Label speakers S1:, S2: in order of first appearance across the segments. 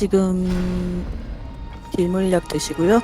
S1: 지금 딜물약 드시고요.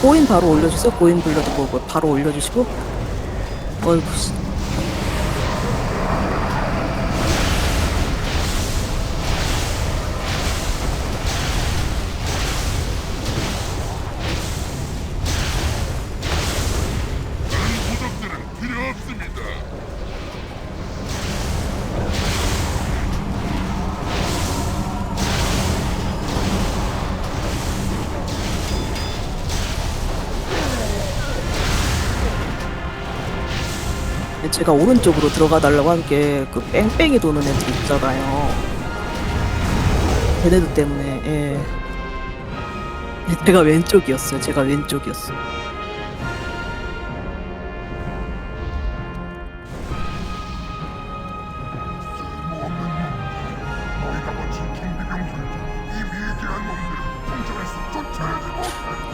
S1: 고인 바로 올려주세요. 고인 블러드 보고 바로 올려주시고. 어이구 제가 오른쪽으로 들어가 달라고 한 게 그 뺑뺑이 도는 애들 있잖아요. 걔네들 때문에 예. 제가 왼쪽이었어요. 제가 왼쪽이었어요.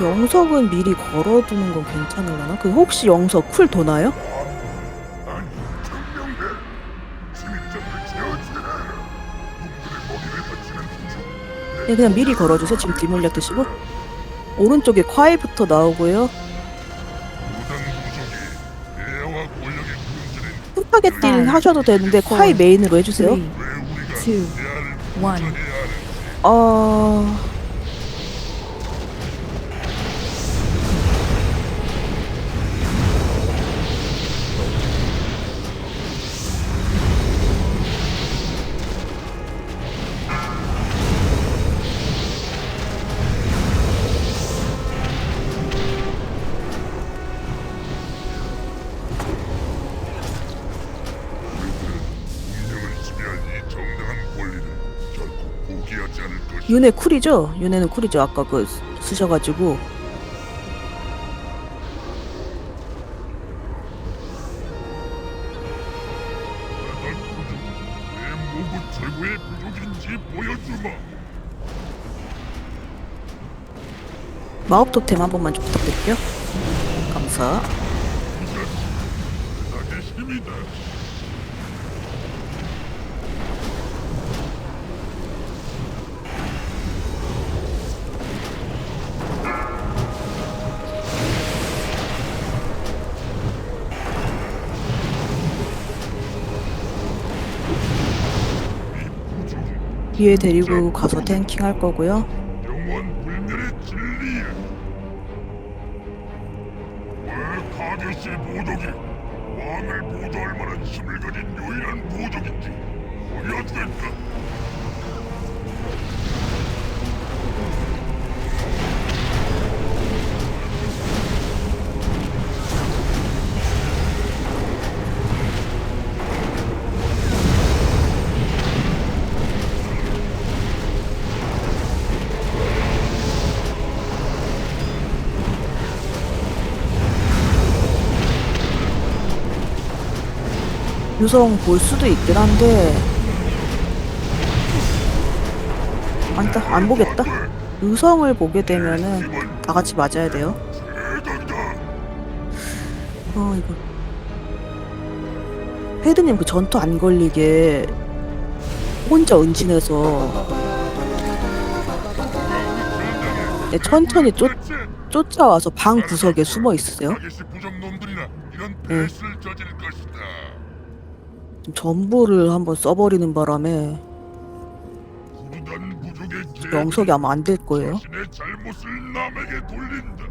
S1: 영석은 미리 걸어두는 건 괜찮을라나? 그 혹시 영석 쿨 도나요? 네, 그냥 미리 걸어주세요. 지금 뒷물약 드시고 오른쪽에 콰이부터 나오고요. 딜 하셔도 되는데 콰이 메인으로 해주세요.
S2: 왜 우리가
S3: two,
S2: 대화를
S3: one.
S2: 해야 하는지.
S1: 어... 윤회 쿨이죠? 윤회는 쿨이죠. 아까 그 쓰- 쓰셔가지고. 마법 토템 한 번만 좀 부탁드릴게요. 감사.
S2: 힘이다.
S1: 뒤에 데리고 가서 탱킹 할 거고요.
S2: 왕을 보조할 만한 힘을 가진 유일한 보족인지. 보여주겠 다.
S1: 유성 볼 수도 있긴 한데 안다 안 보겠다. 유성을 보게 되면은 다 같이 맞아야 돼요. 어 이거 헤드님 그 전투 안 걸리게 혼자 은신해서 네, 천천히 쫓, 쫓아와서 방 구석에 숨어 있으세요. 네.
S2: 배신을 저질 것이다.
S1: 좀 전부를 한번 써버리는 바람에 영석이 아마 안 될 거예요.
S2: 자신의 잘못을 남에게 돌린다.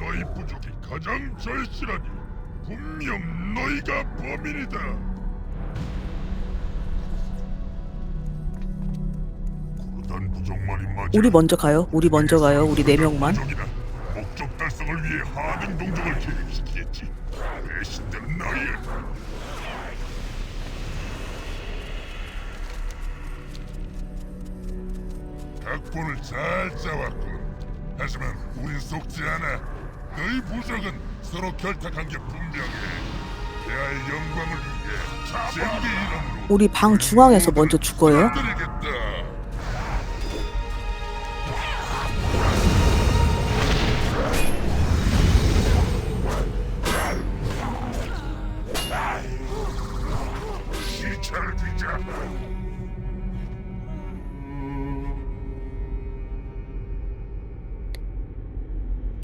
S2: 너희 부족이 가장 절실하니 분명 너희가 범인이다. 구르단 부족만이 맞아.
S1: 우리 먼저 가요. 우리 먼저 가요. 우리 네 명만.
S2: 부족이다. 목적 달성을 위해 하등 동족을 계획시키겠지. 배신자는 너희 각본을 잘 짜왔군. 하지만 우린 속지 않아. 너희 부족은 서로 결탁한 게 분명해. 패할 영광을 위해 쟁기 이름으로
S1: 우리 방 중앙에서 먼저 죽어요.
S2: 드리겠다.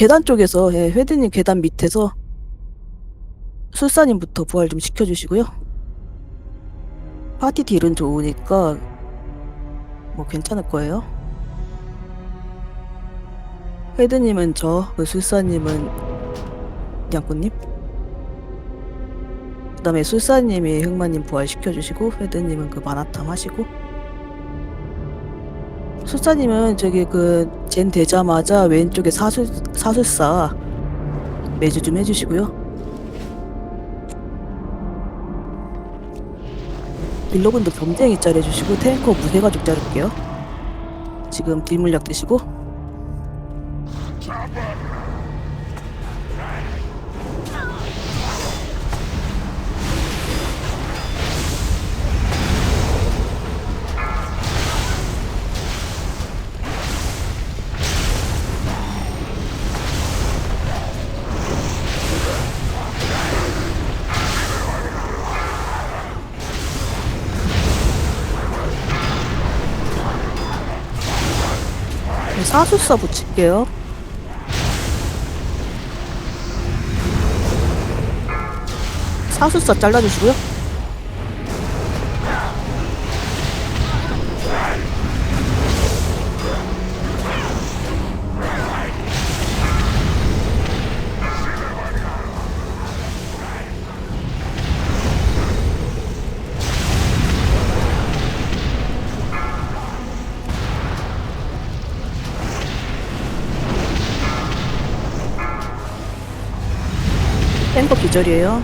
S1: 계단 쪽에서 예, 회드님 계단 밑에서 술사님부터 부활 좀 시켜주시고요. 파티 딜은 좋으니까 뭐 괜찮을 거예요. 회드님은 저, 그 술사님은 양꼬님. 그다음에 술사님이 흑마님 부활 시켜주시고 회드님은 그 마나탐 하시고 술사님은 저기 그 젠 되자마자 왼쪽에 사술 사술사 매주 좀 해주시고요. 딜러분도 범쟁이 짤 해주시고 탱커 무쇠가죽 자를게요. 지금 딜물약 드시고 사술사 붙일게요. 사술사 잘라주시고요. 기절이에요.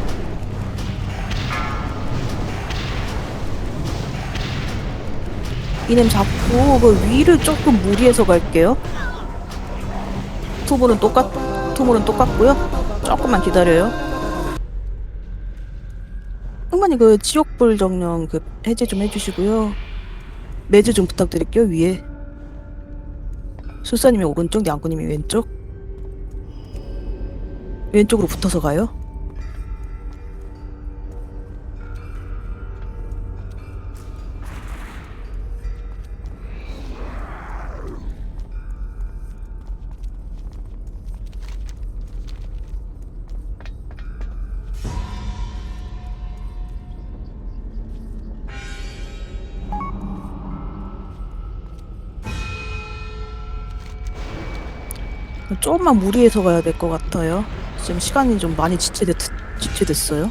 S1: 이냄 잡고 그 위를 조금 무리해서 갈게요. 투볼은 똑같 투볼은 똑같고요. 조금만 기다려요. 흥만이 그 지옥불 정령 그 해제 좀 해주시고요. 매주 좀 부탁드릴게요 위에. 술사님이 오른쪽, 양꾼님이 왼쪽. 왼쪽으로 붙어서 가요. 조금만 무리해서 가야 될 것 같아요. 지금 시간이 좀 많이 지체됐, 지체됐어요.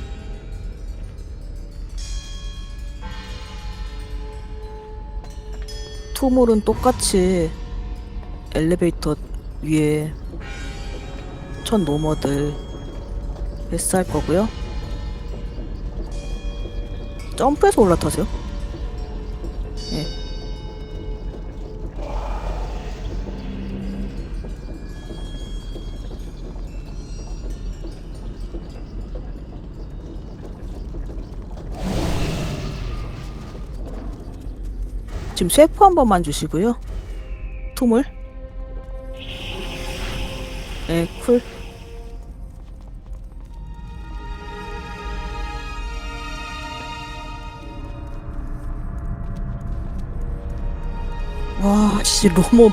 S1: 투몰은 똑같이 엘리베이터 위에 천 노머들 패스할 거고요. 점프해서 올라타세요. 예. 지금 쇠포 한 번만 주시고요. 투물. 네, 쿨. 와, 씨, 로모,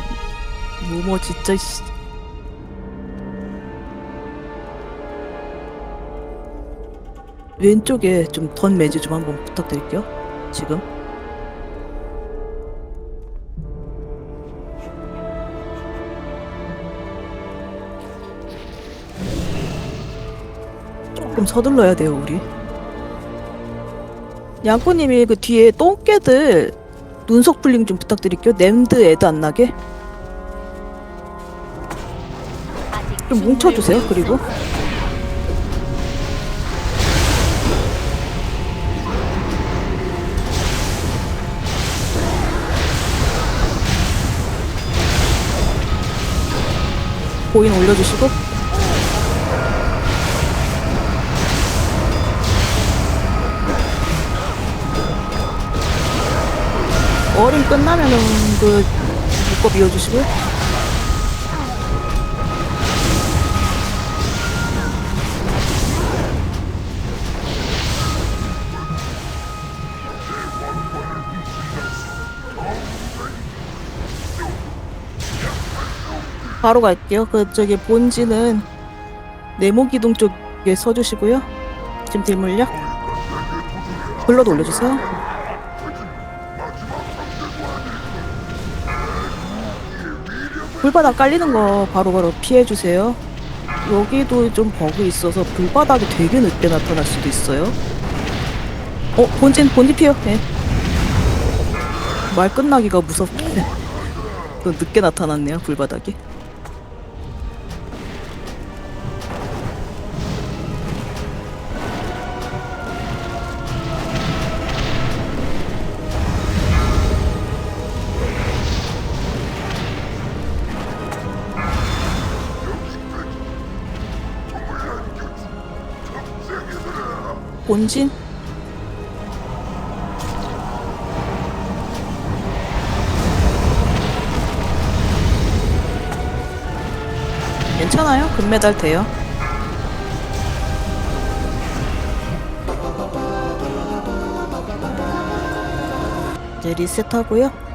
S1: 로모 진짜, 씨. 왼쪽에 좀 던 매즈 좀 한번 부탁드릴게요. 지금. 조금 서둘러야 돼요, 우리. 양꼬님이 그 뒤에 똥개들 눈속 풀링 좀 부탁드릴게요. 냄드 애드 안 나게. 좀 뭉쳐주세요, 그리고. 보인 올려주시고. 어림 끝나면은 그 묶어 비워주시고요. 바로 갈게요. 그 저기 본지는 네모 기둥 쪽에 서주시고요. 지금 딜 물력 불러도 올려주세요. 불바닥 깔리는 거 바로바로 피해주세요. 여기도 좀 버그 있어서 불바닥이 되게 늦게 나타날 수도 있어요. 어, 본진, 본진 피어. 예. 말 끝나기가 무섭게. 또 늦게 나타났네요, 불바닥이. 본진? 괜찮아요. 금메달 돼요. 이제 리셋하고요.